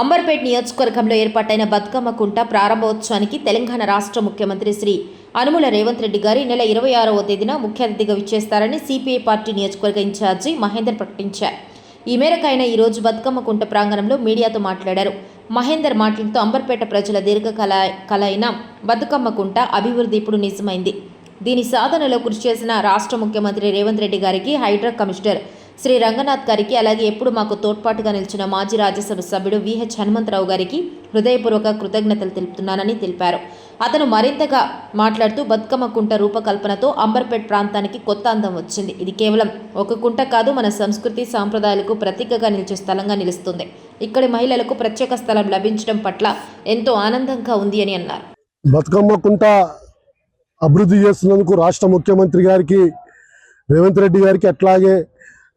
అంబర్పేట్ నియోజకవర్గంలో ఏర్పాటైన బతుకమ్మ కుంట ప్రారంభోత్సవానికి తెలంగాణ రాష్ట్ర ముఖ్యమంత్రి శ్రీ అనుముల రేవంత్ రెడ్డి గారు నెల ఇరవై ఆరవ తేదీన ముఖ్య అతిథిగా విచ్చేస్తారని సిపిఐ పార్టీ నియోజకవర్గ ఇన్ఛార్జి మహేందర్ ప్రకటించారు. ఈ మేరకు ఆయన ఈరోజు బతుకమ్మ కుంట ప్రాంగణంలో మీడియాతో మాట్లాడారు. మహేందర్ మాట్లాడుతూ అంబర్పేట ప్రజల దీర్ఘకాల కల అయిన బతుకమ్మ కుంట అభివృద్ధి ఇప్పుడు నిజమైంది. దీని సాధనలో కృషి చేసిన రాష్ట్ర ముఖ్యమంత్రి రేవంత్ రెడ్డి గారికి హైడ్రా కమిషనర్ శ్రీ రంగనాథ్ గారికి అలాగే ఎప్పుడు మాకు తోడ్పాటుగా నిలిచిన మాజీ రాజ్యసభ సభ్యుడు విహెచ్ హనుమంతరావు గారికి హృదయపూర్వక కృతజ్ఞతలు తెలుపుతున్నానని తెలిపారు. అతను మరింతగా మాట్లాడుతూ బతుకమ్మ కుంట రూపకల్పనతో అంబర్పేట్ ప్రాంతానికి కొత్త అందం వచ్చింది. ఇది కేవలం ఒక కుంట కాదు మన సంస్కృతి సాంప్రదాయాలకు ప్రతీకగా నిలిచే స్థలంగా నిలుస్తుంది. ఇక్కడి మహిళలకు ప్రత్యేక స్థలం లభించడం పట్ల ఎంతో ఆనందంగా ఉంది అని అన్నారు. బతుకమ్మ కుంట అభివృద్ధి చేస్తున్నందుకు రాష్ట్ర ముఖ్యమంత్రి గారికి రేవంత్ రెడ్డి గారికి అట్లాగే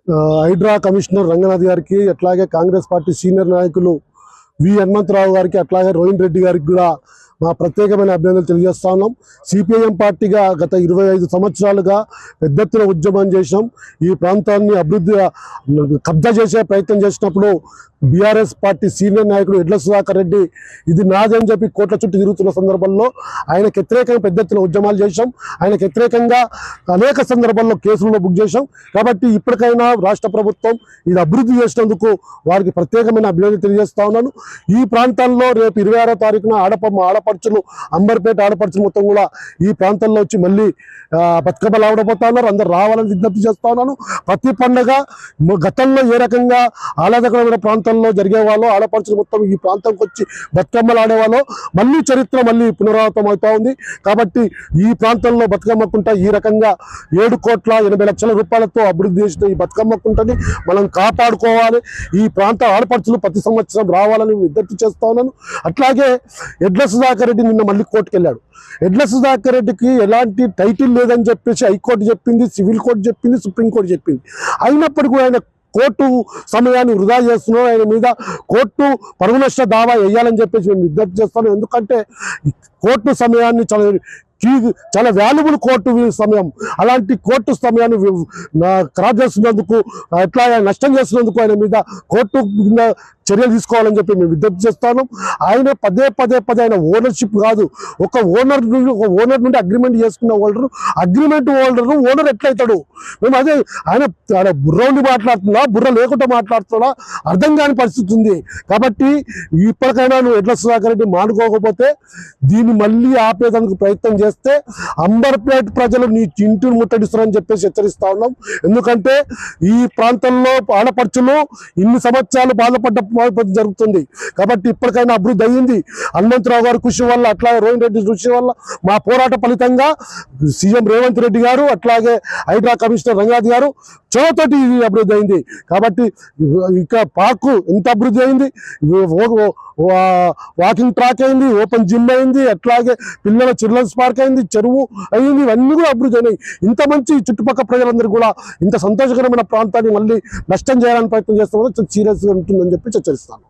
హైడ్రా కమిషనర్ రంగనాథ్ గారికి అట్లాగే కాంగ్రెస్ పార్టీ సీనియర్ నాయకులు వి హనుమంతరావు గారికి అట్లాగే రోహిన్ రెడ్డి గారికి కూడా మా ప్రత్యేకమైన అభ్యర్థులు తెలియజేస్తా ఉన్నాం. సిపిఐఎం పార్టీగా గత ఇరవై ఐదు సంవత్సరాలుగా పెద్ద ఎత్తున ఉద్యమం చేసాం ఈ ప్రాంతాన్ని అభివృద్ధి కబ్జా చేసే ప్రయత్నం చేసినప్పుడు బీఆర్ఎస్ పార్టీ సీనియర్ నాయకుడు ఎడ్ల సుధాకర్ రెడ్డి ఇది నాదని చెప్పి కోట్ల చుట్టూ తిరుగుతున్న సందర్భంలో ఆయనకు వ్యతిరేకంగా పెద్ద ఎత్తున ఉద్యమాలు చేశాం. ఆయనకు వ్యతిరేకంగా అనేక సందర్భాల్లో కేసులను బుక్ చేశాం. కాబట్టి ఇప్పటికైనా రాష్ట్ర ప్రభుత్వం ఇది అభివృద్ధి చేసినందుకు వారికి ప్రత్యేకమైన అభివృద్ధి తెలియజేస్తా ఉన్నాను. ఈ ప్రాంతాల్లో రేపు ఇరవై ఆరో తారీఖున ఆడప ఆడపడుచులు అంబర్పేట ఆడపడుచులు మొత్తం కూడా ఈ ప్రాంతంలో వచ్చి మళ్ళీ ఆ, బతుకమ్మలు ఉన్నారు. అందరు రావాలని విజ్ఞప్తి చేస్తా ఉన్నాను. ప్రతి పండగ గతంలో ఏ రకంగా ఆహ్లాదకరమైన ప్రాంతంలో జరిగే వాళ్ళు ఆడపడుచులు మొత్తం ఈ ప్రాంతంకి వచ్చి బతుకమ్మలు ఆడేవాళ్ళు మళ్ళీ చరిత్ర మళ్ళీ పునరావృతం అవుతా ఉంది. కాబట్టి ఈ ప్రాంతంలో బతుకమ్మ కుంట ఈ రకంగా ఏడు కోట్ల ఎనభై లక్షల రూపాయలతో అభివృద్ధి చేసిన ఈ బతుకమ్మ కుంటని మనం కాపాడుకోవాలి. ఈ ప్రాంత ఆడపడుచులు ప్రతి సంవత్సరం రావాలని విజ్ఞప్తి చేస్తా ఉన్నాను. అట్లాగే ఎడ్ల సుధాకర్ రెడ్డి నిన్న మళ్ళీ కోర్టుకు వెళ్ళాడు. ఎడ్ల సుధాకర్ రెడ్డికి ఎలాంటి టైటిల్ లేదని చెప్పేసి హైకోర్టు చెప్పింది సివిల్ కోర్టు చెప్పింది సుప్రీంకోర్టు చెప్పింది. అయినప్పటికీ కూడా ఆయన కోర్టు సమయాన్ని వృధా చేస్తున్నాం ఆయన మీద కోర్టు పరువు నష్ట దావా వేయాలని చెప్పేసి మేము విజ్ఞప్తి చేస్తాను ఎందుకంటే కోర్టు సమయాన్ని చాలా కీ చాలా వాల్యుబుల్ కోర్టు సమయం. అలాంటి కోర్టు సమయాన్ని క్రాస్ చేస్తున్నందుకు ఎట్లా నష్టం చేస్తున్నందుకు ఆయన మీద కోర్టు కింద చర్యలు తీసుకోవాలని చెప్పి మేము విజ్ఞప్తి చేస్తాను. ఆయన పదే పదే పదే ఆయన ఓనర్షిప్ కాదు. ఒక ఓనర్ నుండి ఒక ఓనర్ నుండి అగ్రిమెంట్ చేసుకున్న ఓనర్ అగ్రిమెంట్ ఓనర్ ఓనర్ ఎట్లయితాడు? మేము అదే ఆయన ఆయన బుర్ర ఉండి మాట్లాడుతున్నా బుర్ర లేకుండా మాట్లాడుతున్నా అర్థం కాని పరిస్థితి ఉంది. కాబట్టి ఇప్పటికైనా నువ్వు ఎట్ల సుధాకర్ రెడ్డి మానుకోకపోతే దీన్ని మళ్ళీ ఆపేదానికి ప్రయత్నం చేస్తే అంబర్పేట్ ప్రజలు నీ ఇంటిని ముట్టడిస్తారని చెప్పేసి హెచ్చరిస్తా ఉన్నాం. ఎందుకంటే ఈ ప్రాంతంలో ఆడపడుచులు ఇన్ని సంవత్సరాలు బాధపడ్డ బాధపడ్డ జరుగుతుంది. కాబట్టి ఇప్పటికైనా అభివృద్ధి అయ్యింది. హనుమంతరావు గారి కృషి వల్ల అట్లాగే రోహిణ్ రెడ్డి కృషి వల్ల మా పోరాట ఫలితంగా సీఎం రేవంత్ రెడ్డి గారు అట్లాగే హైడ్రా కమిషనర్ రంగాది గారు చోతోటి ఇది అభివృద్ధి అయింది. కాబట్టి ఇంకా పార్కు ఎంత అభివృద్ధి అయింది. ఓ- వా- వాకింగ్ ట్రాక్ అయింది ఓపెన్ జిమ్ అయింది అట్లాగే పిల్లల చిల్డ్రన్స్ పార్క్ అయింది చెరువు అయింది ఇవన్నీ కూడా అభివృద్ధి అయినాయి. ఇంత మంచి చుట్టుపక్కల ప్రజలందరూ కూడా ఇంత సంతోషకరమైన ప్రాంతాన్ని మళ్ళీ నష్టం చేయాలని ప్రయత్నం చేస్తామని సీరియస్గా ఉంటుందని చెప్పి హెచ్చరిస్తాను